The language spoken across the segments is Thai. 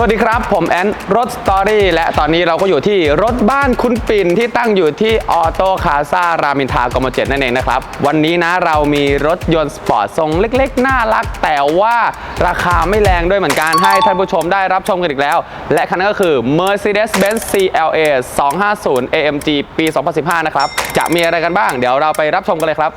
สวัสดีครับ ผมแอนรถสตอรี่และตอนนี้เราก็อยู่ที่รถบ้านคุณปิ่นที่ตั้งอยู่ที่ออโต้คาซารามินทากมเจ็ดนั่นเองนะครับ วันนี้นะเรามีรถยนต์สปอร์ตทรงเล็กๆ น่ารัก แต่ว่าราคาไม่แรงด้วยเหมือนกันให้ท่านผู้ชมได้รับชมกันอีกแล้ว และคันนั้นก็คือ Mercedes-Benz CLA 250 AMG ปี 2015 นะครับ จะมีอะไรกันบ้าง เดี๋ยวเราไปรับชมกันเลยครับ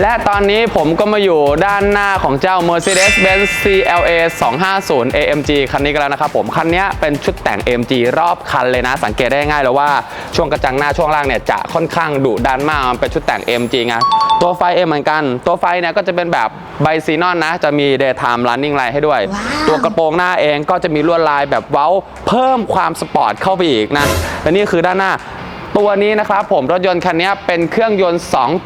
และตอนนี้ผมก็มาอยู่ด้านหน้าของเจ้า Mercedes-Benz CLA 250 AMG คันนี้กันแล้วนะครับผมคันนี้เป็นชุดแต่ง AMG รอบคันเลยนะ สังเกตได้ง่ายเลยว่าช่วงกระจังหน้าช่วงล่างเนี่ยจะค่อนข้างดุดันมากมันเป็นชุดแต่ง AMG ไงตัวไฟเองเหมือนกัน ตัวไฟเนี่ยก็จะเป็นแบบไบซีนอนนะ จะมี daytime running light ให้ด้วย ตัวกระโปรงหน้าเองก็จะมีลวดลายแบบเว้าเพิ่มความสปอร์ตเข้าไปอีกนะและนี่คือด้านหน้า ตัวนี้นะครับผมรถยนต์คันนี้เป็นเครื่องยนต์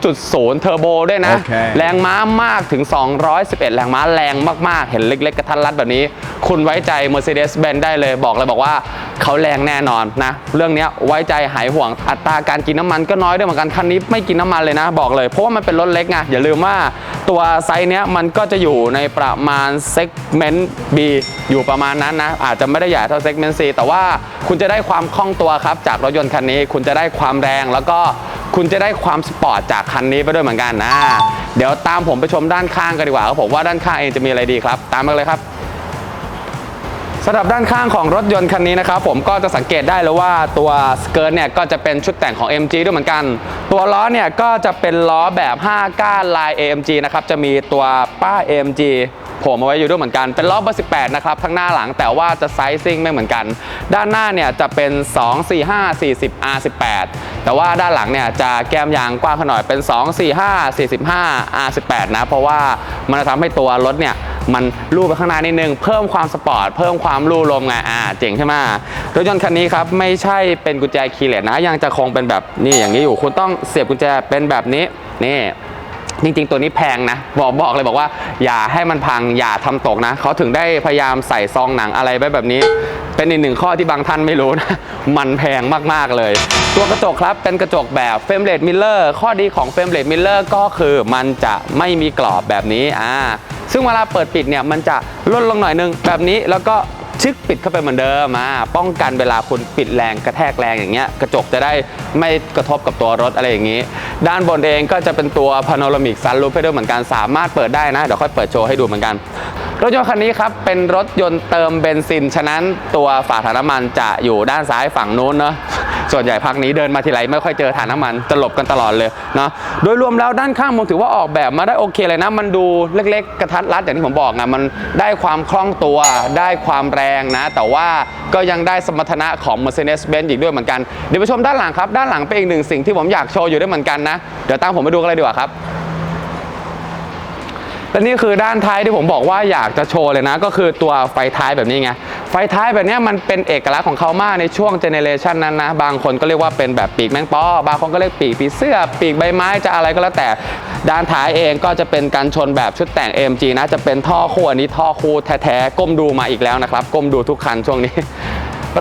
2.0 เทอร์โบด้วยนะโอเคแรงม้ามากถึง 211 แรงม้าแรงมากๆ เห็นเล็ก ๆ กระทัดรัดแบบนี้ คุณไว้ใจ Mercedes-Benz ได้เลยบอกเลยบอกว่า เขาแรงแน่นอนนะ เรื่องนี้ไว้ใจหายห่วง อัตราการกินน้ำมันก็น้อยด้วยเหมือนกันคันนี้ไม่กินน้ำมันเลยนะ บอกเลย เพราะว่ามันเป็นรถเล็กไงอย่าลืมว่าตัวไซส์เนี้ยมันก็จะอยู่ในประมาณเซกเมนต์ B อยู่ประมาณนั้นนะ อาจจะไม่ได้ใหญ่เท่าเซกเมนต์ C แต่ว่าคุณจะได้ความคล่องตัวครับ จากรถยนต์คันนี้ คุณจะได้ความแรงแล้วก็คุณจะได้ความสปอร์ตจากคันนี้ไปด้วยเหมือนกันนะ เดี๋ยวตามผมไปชมด้านข้างกันดีกว่าครับผมว่าด้านข้างเองจะมีอะไรดีครับ ตามมาเลยครับ สำหรับด้านข้างของรถยนต์คันนี้นะครับผมก็จะสังเกตได้เลยว่าตัวสเกิร์ตเนี่ยก็จะเป็นชุดแต่งของ MG ด้วยเหมือนกัน ตัวล้อเนี่ยก็จะเป็นล้อแบบ 5 ก้านลาย AMG นะครับจะมีตัวป้า AMG โผล่มาไว้อยู่ด้วยเหมือนกัน เป็นล้อเบอร์ 18 นะครับ ทั้งหน้าหลังแต่ว่าจะไซซิ่งไม่เหมือนกัน ด้านหน้าเนี่ยจะเป็น 2 4 5 40 R18 แต่ว่าด้านหลังเนี่ยจะแก้มยางกว้างขึ้นหน่อยเป็น 2 4 5 45 R18 นะ เพราะว่ามันจะทำให้ตัวรถเนี่ย มันลู่ไปข้างหน้านิดนึง เพิ่มความสปอร์ต เพิ่มความลู่ลมไงอ่าเจ๋งใช่ไหมรถยนต์คันนี้ครับ ไม่ใช่เป็นกุญแจคีย์เลสนะ ยังจะคงเป็นแบบนี่อย่างนี้อยู่ คุณต้องเสียบกุญแจเป็นแบบนี้ นี่จริงๆ ตัวนี้แพงนะ บอกบอกเลยบอกว่า อย่าให้มันพังอย่าทำตกนะ เขาถึงได้พยายามใส่ซองหนังอะไรไว้แบบนี้ เป็นอีกหนึ่งข้อที่บางท่านไม่รู้นะ มันแพงมากๆเลย ตัวกระจกครับเป็นกระจกแบบเฟรมเลดมิลเลอร์ข้อดีของเฟรมเลดมิลเลอร์ก็คือมันจะไม่มีกรอบแบบนี้อ่า ซึ่งเวลาเปิดปิดเนี่ยมันจะลดลงหน่อยนึงแบบนี้แล้วก็ชึกปิดเข้าไปเหมือนเดิมอ่าป้องกันเวลาคุณปิดแรงกระแทกแรงอย่างเงี้ยกระจกจะได้ไม่กระทบกับตัวรถอะไรอย่างงี้ ด้านบนเองก็จะเป็นตัวพาโนรามิกซันรูฟให้ด้วยเหมือนกันสามารถเปิดได้นะ เดี๋ยวค่อยเปิดโชว์ให้ดูเหมือนกัน รถยนต์คันนี้ครับ เป็นรถยนต์เติมเบนซิน ฉะนั้นตัวฝาถังน้ำมันจะอยู่ด้านซ้ายฝั่งนู้นเนาะ ส่วนใหญ่พักนี้เดินมาทีไรไม่ค่อยเจอถานน้ำมันจะหลบกันตลอดเลยเนาะโดยรวมแล้วด้านข้างผมถือว่าออกแบบมาได้โอเคเลยนะ มันดูเล็กๆ กระทัดรัดอย่างที่ผมบอกนะมันได้ความคล่องตัวได้ความแรงนะ แต่ว่าก็ยังได้สมรรถนะของ Mercedes-Benz อีกด้วยเหมือนกันเดี๋ยวไปชมด้านหลังครับด้านหลังเป็นอีกหนึ่งสิ่งที่ผมอยากโชว์อยู่ด้วยเหมือนกันนะเดี๋ยวตามผมไปดูกันเลยดีกว่าครับ และนี่คือด้านท้ายที่ผมบอกว่าอยากจะโชว์เลยนะ ก็คือตัวไฟท้ายแบบนี้ไง ไฟท้ายแบบนี้มันเป็นเอกลักษณ์ของเขามากในช่วงเจเนเรชันนั้นนะ บางคนก็เรียกว่าเป็นแบบปีกแมงปอบางคนก็เรียกปีกผีเสื้อ ปีกใบไม้จะอะไรก็แล้วแต่ ด้านท้ายเองก็จะเป็นการชนแบบชุดแต่ง AMG นะ จะเป็นท่อคู่อันนี้ท่อคู่แท้ๆก้มดูมาอีกแล้วนะครับ ก้มดูทุกคันช่วงนี้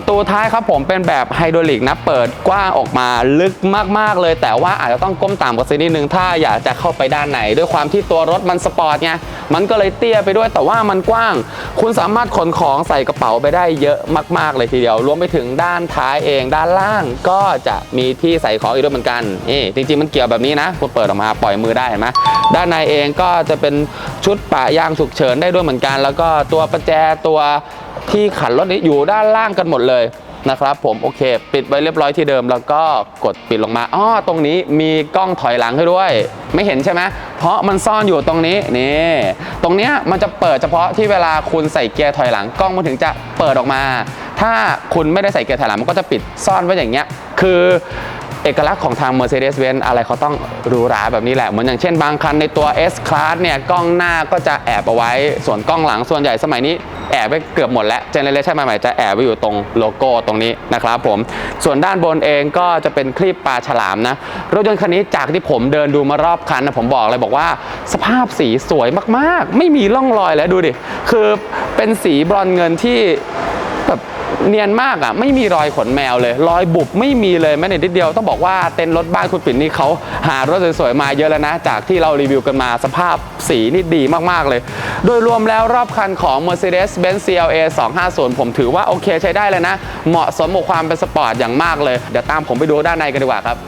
ประตูท้ายครับผมเป็นแบบไฮดรอลิกนะเปิดกว้างออกมาลึกมากๆเลย แต่ว่าอาจจะต้องก้มต่ำกว่านิดนึงถ้าอยากจะเข้าไปด้านไหน ด้วยความที่ตัวรถมันสปอร์ตไงมันก็เลยเตี้ยไปด้วยแต่ว่ามันกว้าง คุณสามารถขนของใส่กระเป๋าไปได้เยอะมาก ๆ เลยทีเดียว รวมไปถึงด้านท้ายเองด้านล่างก็จะมีที่ใส่ของอีกด้วยเหมือนกันนี่จริง ๆ มันเกี่ยวแบบนี้นะคุณเปิดออกมาปล่อยมือได้เห็นไหมด้านในเองก็จะเป็นชุดปะยางฉุกเฉินได้ด้วยเหมือนกัน แล้วก็ตัวประแจตัว ที่ขันรถนี้อยู่ด้านล่างกันหมดเลยนะครับผมโอเค ปิดไว้เรียบร้อยที่เดิมแล้วก็กดปิดลงมาอ้อตรงนี้มีกล้องถอยหลังให้ด้วย ไม่เห็นใช่ไหมเพราะมันซ่อนอยู่ตรงนี้นี่ตรงเนี้ยมันจะเปิดเฉพาะที่เวลาคุณใส่เกียร์ถอยหลังกล้องมันถึงจะเปิดออกมา ถ้าคุณไม่ได้ใส่เกียร์ถอยหลังมันก็จะปิดซ่อนไว้อย่างเงี้ยคือเอกลักษณ์ของทาง Mercedes-Benz อะไรเขาต้องหรูหราแบบนี้แหละ เหมือนอย่างเช่นบางคันในตัว S Class เนี่ยกล้องหน้าก็จะแอบเอาไว้ ส่วนกล้องหลังส่วนใหญ่สมัยนี้ แอบไปเกือบหมดแล้วเจเนเรชันใหม่ๆจะแอบไปอยู่ตรงโลโก้ตรงนี้นะครับผมส่วนด้านบนเองก็จะเป็นคลีปปลาฉลามนะรถยนต์คันนี้จากที่ผมเดินดูมารอบคันนะผมบอกเลยบอกว่า สภาพสีสวยมากๆ ไม่มีร่องรอยแล้วดูดิคือเป็นสีบรอนเงินที่ เนียนมากอะไม่มีรอยขนแมวเลย รอยบุบไม่มีเลยแม้แต่นิดเดียวต้องบอกว่าเต็นท์รถบ้านคุณปิ่นนี่เขาหารถสวยๆมาเยอะแล้วนะ จากที่เรารีวิวกันมาสภาพสีนี่ดีมากๆเลย โดยรวมแล้วรอบคันของ Mercedes-Benz CLA 250 ผมถือว่าโอเคใช้ได้เลยนะ เหมาะสมกับความเป็นสปอร์ตอย่างมากเลย เดี๋ยวตามผมไปดูด้านในกันดีกว่าครับ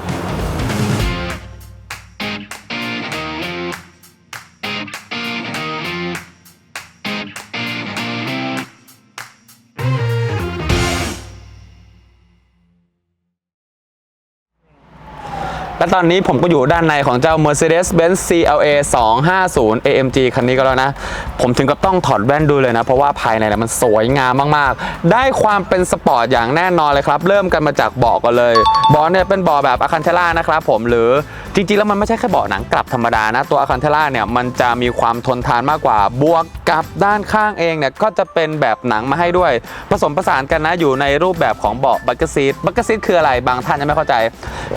และตอนนี้ผมก็อยู่ด้านในของเจ้า Mercedes-Benz CLA 250 AMG คันนี้ก็แล้วนะ ผมถึงกับต้องถอดแว่นดูเลยนะ เพราะว่าภายในนะมันสวยงามมากๆ ได้ความเป็นสปอร์ตอย่างแน่นอนเลยครับ เริ่มกันมาจากเบาะกันเลยเบาะเนี่ยเป็นเบาะแบบอาคันเทล่านะครับผมหรือจริงๆ แล้วมันไม่ใช่แค่เบาะหนังกลับธรรมดานะ ตัวอาคันเทล่าเนี่ยมันจะมีความทนทานมากกว่า บวกกับด้านข้างเองเนี่ยก็จะเป็นแบบหนังมาให้ด้วย ผสมผสานกันนะอยู่ในรูปแบบของเบาะบักเกอร์ซีทบักเกอร์ซีทคืออะไรบางท่านยังไม่เข้าใจ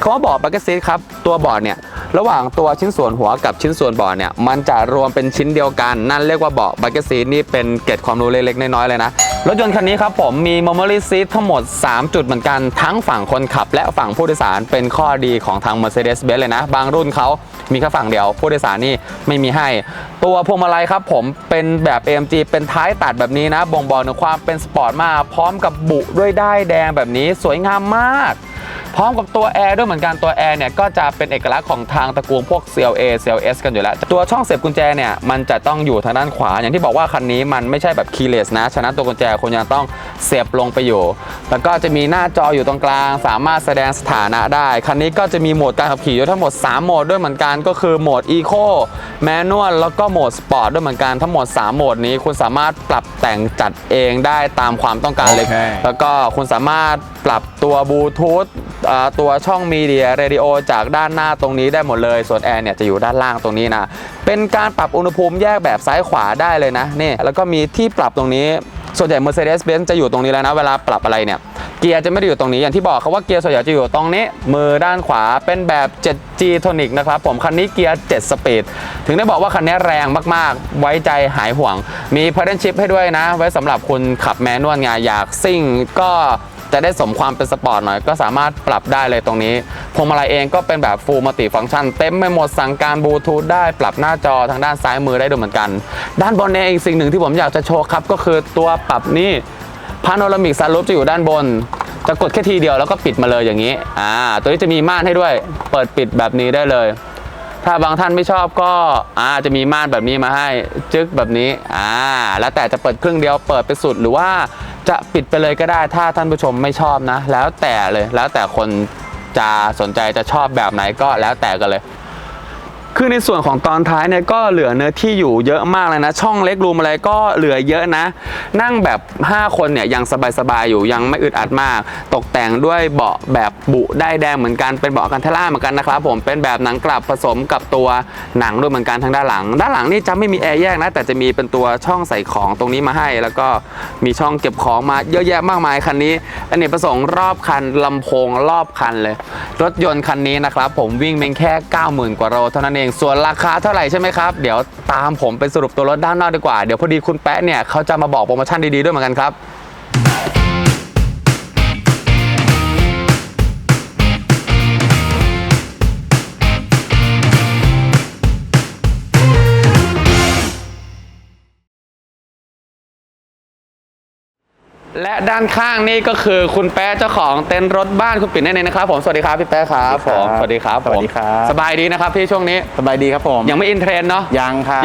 คำว่าเบาะบักเกอร์ซีทครับตัวเบาะเนี่ย ระหว่างตัวชิ้นส่วนหัวกับชิ้นส่วนเบาะเนี่ยมันจะรวมเป็นชิ้นเดียวกัน นั่นเรียกว่าเบาะบักเกอร์ซีทนี่เป็นเกร็ดความรู้เล็กๆน้อยๆเลยนะ รถยนต์คันนี้ครับผมมี memory seat ทั้งหมด 3 จุดเหมือนกัน ทั้งฝั่งคนขับและฝั่งผู้โดยสารเป็นข้อดีของทาง Mercedes-Benz เลยนะ บางรุ่นเขามีแค่ฝั่งเดียว ผู้โดยสารนี่ไม่มีให้ ตัวพวงมาลัยครับผมเป็นแบบ AMG เป็นท้ายตัดแบบนี้นะบ่งบอกถึงความเป็นสปอร์ตมากพร้อมกับบุด้วยด้ายแดงแบบนี้สวยงามมาก พร้อมกับตัวแอร์ด้วยเหมือนกันตัวแอร์เนี่ยก็จะเป็นเอกลักษณ์ของทางตระกูลพวก CLA CLS กันอยู่แล้ว ตัวช่องเสียบกุญแจเนี่ยมันจะต้องอยู่ทางด้านขวา อย่างที่บอกว่าคันนี้มันไม่ใช่แบบ keyless นะ ฉะนั้นตัวกุญแจคุณยังต้องเสียบลงไปอยู่ แล้วก็จะมีหน้าจออยู่ตรงกลาง สามารถแสดงสถานะได้ คันนี้ก็จะมีโหมดการขับขี่อยู่ทั้งหมด 3 โหมดด้วยเหมือนกันก็คือโหมด Eco Manual แล้วก็โหมด Sport ด้วยเหมือนกันทั้งหมด 3 โหมดนี้คุณสามารถปรับแต่งจัดเองได้ตามความต้องการเลยโอเคแล้วก็คุณสามารถปรับตัวบลูทูธอ่า ตัวช่องมีเดียเรดิโอจากด้านหน้าตรงนี้ได้หมดเลย ส่วนแอร์เนี่ยจะอยู่ด้านล่างตรงนี้นะ เป็นการปรับอุณหภูมิแยกแบบซ้ายขวาได้เลยนะนี่แล้วก็มีที่ปรับตรงนี้ส่วนใหญ่ Mercedes-Benz จะอยู่ตรงนี้แล้วนะเวลาปรับอะไรเนี่ยเกียร์จะไม่ได้อยู่ตรงนี้อย่างที่บอกเขาว่าเกียร์ส่วนใหญ่จะอยู่ตรงนี้ มือด้านขวาเป็นแบบ 7G Tonic นะครับผมคันนี้เกียร์ 7 สปีด ถึงได้บอกว่าคันนี้แรงมากๆ ไว้ใจหายห่วง มี Paddle Shift ให้ด้วยนะ ไว้สำหรับคุณขับแมนนวลไงอยากซิ่งก็ จะได้สมความเป็นสปอร์ตหน่อยก็สามารถปรับได้เลยตรงนี้พวงมาลัยเองก็เป็นแบบ Full Multi Function เต็มไปหมดสั่งการบลูทูธได้ปรับหน้าจอทางด้านซ้ายมือได้ด้วยเหมือนกัน ด้านบนเอีกสิ่งหนึ่งที่ผมอยากจะโชว์ครับก็คือตัวปรับนี่พาโนรามิกซันรูฟจะอยู่ด้านบนจะกดแค่ทีเดียวแล้วก็ปิดมาเลยอย่างนี้ อ่า ตัวนี้จะมีม่านให้ด้วย เปิดปิดแบบนี้ได้เลย ถ้าบางท่านไม่ชอบก็ อ่า จะมีม่านแบบนี้มาให้ จึ๊กแบบนี้ อ่า แล้วแต่จะเปิดครึ่งเดียว เปิดไปสุดหรือว่า จะปิดไปเลยก็ได้ถ้าท่านผู้ชมไม่ชอบนะ แล้วแต่เลยแล้วแต่คนจะสนใจจะชอบแบบไหนก็แล้วแต่กันเลย คือในส่วนของตอนท้ายเนี่ยก็เหลือเนื้อที่อยู่เยอะมากเลยนะ ช่องเล็กรูมอะไรก็เหลือเยอะนะ นั่งแบบ 5 คนเนี่ยยังสบายๆอยู่ยังไม่อึดอัดมาก ตกแต่งด้วยเบาะแบบบุได้แดงเหมือนกันเป็นเบาะกันเทล่าเหมือนกันนะครับผมเป็นแบบหนังกลับผสมกับตัวหนังด้วยเหมือนกันทางด้านหลัง ด้านหลังนี่จะไม่มีแอร์แยกนะ แต่จะมีเป็นตัวช่องใส่ของตรงนี้มาให้ แล้วก็มีช่องเก็บของมาเยอะแยะมากมายคันนี้อเนกประสงค์รอบคันลำโพงรอบคันเลย รถยนต์คันนี้นะครับผมวิ่งเพียงแค่ 90,000 กว่าโลเท่านั้นเองส่วนราคาเท่าไหร่ใช่ไหมครับ เดี๋ยวตามผมไปสรุปตัวรถด้านนอกดีกว่า เดี๋ยวพอดีคุณแป๊ะเนี่ยเขาจะมาบอกโปรโมชั่นดีๆด้วยเหมือนกันครับ และด้านข้างนี่ก็คือคุณแป๊ะเจ้าของเต็นท์รถบ้านคุณปิ่นนั่นเองนะครับผมสวัสดีครับพี่แป๊ะครับผมสวัสดีครับผมสวัสดีครับ สบายดีนะครับพี่ช่วงนี้สบายดีครับผมยังไม่อินเทรนด์เนาะยังครับ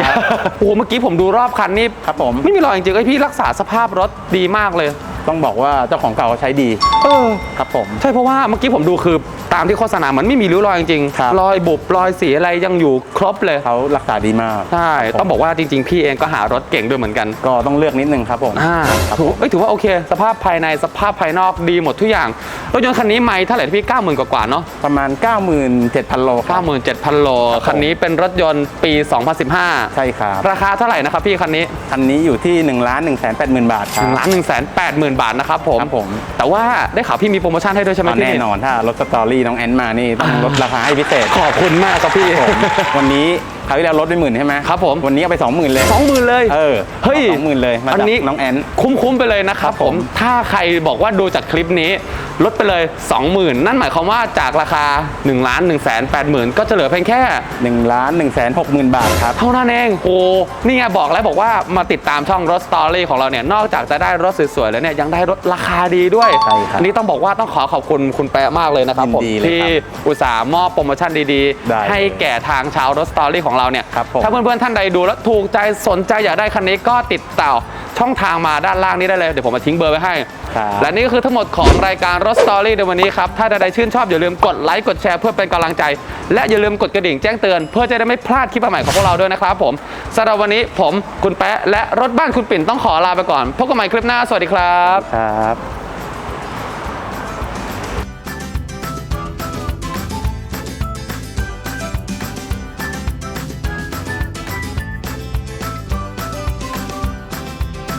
โอ้โหเมื่อกี้ผมดูรอบคันนี่ครับผมไม่มีรอยจริงๆไอยพี่รักษาสภาพรถดีมากเลย ต้องบอกว่าเจ้าของเก่าเขาใช้ดีเออ ครับผม ใช่เพราะว่าเมื่อกี้ผมดูคือตามที่โฆษณาเหมือนไม่มีริ้วรอยจริงครับ ๆรอยบุบรอยสีอะไรยังอยู่ครบเลยเขารักษาดีมาก ใช่ต้องบอกว่าจริง ๆ พี่เองก็หารถเก่งด้วยเหมือนกันก็ต้องเลือกนิดนึงครับผม อ่าครับถืผอมเอ้ยถือว่าโอเค สภาพภายในสภาพภายนอกดีหมดทุกอย่างรถยนต์คันนี้ไม่เท่าไหร่พี่90,000กว่าๆเนาะ ประมาณ 97,000 โลครับ 97,000 โล ครับผม คันนี้เป็นรถยนต์ปี2015ใช่ครับราคาเท่าไหร่นะครับพี่คันนี้ คันนี้อยู่ที่ 1 1 8 0 0 0 0 บาทครับ1ล้าน1แสน8หมื่นบาทนะครับผมครับผม แต่ว่าได้ข่าวพี่มีโปรโมชั่นให้ด้วยใช่ไหมเอาพี่ แน่นอนถ้ารถสตอรี่น้องแอนมานี่ต้องลดราคาให้พิเศษ ขอบคุณมากครับพี่ผมวันนี้ คราวที่แล้วลดไปหมื่นใช่ไหมครับผมวันนี้เอาไป 20,000 เลยสองหมื่นเลย เออเฮ้ยสองหมื่นเลยมาอันจากนี้น้องแอน คุ้มๆไปเลยนะครับผมถ้าใครบอกว่าดูจากคลิปนี้ลดไปเลย 20,000 นั่นหมายความว่าจากราคา1ล้าน1แสน8หมื่นก็จะเหลือเพียงแค่ 1ล้าน1แสน6หมื่นบาทครับ เท่านั้นเองโอ้นี่ไงบอกแล้วบอกว่ามาติดตามช่องรถสตอรี่ของเราเนี่ยนอกจากจะได้รถสวยๆแล้วเนี่ยยังได้รถราคาดีด้วยใช่ครับอันนี้ต้องบอกว่าต้องขอขอบคุณคุณแปะมากเลยนะครับผมยินดีเลยที่ครับอุตส่าห์มอบโปรโมชั่นดีได้ ๆ ให้แก่ทางชาวรถสตอรี่ของเราเนี่ยครับผมถ้าเพื่อนๆท่านใดดูแล้วถูกใจสนใจอยากได้คันนี้ก็ติดต่อช่องทางมาด้านล่างนี้ได้เลย เดี๋ยวผมมาทิ้งเบอร์ไว้ให้ครับและนี่ก็คือทั้งหมดของรายการรถสตอรี่ในวันนี้ครับ ถ้าใดๆชื่นชอบอย่าลืมกดไลค์กดแชร์เพื่อเป็นกำลังใจ และอย่าลืมกดกระดิ่งแจ้งเตือนเพื่อจะได้ไม่พลาดคลิปใหม่ๆของพวกเราด้วยนะครับผมสำหรับวันนี้ผมคุณแป๊ะและรถบ้านคุณปิ่นต้องขอลาไปก่อนพบกันใหม่คลิปหน้าสวัสดีครับครับ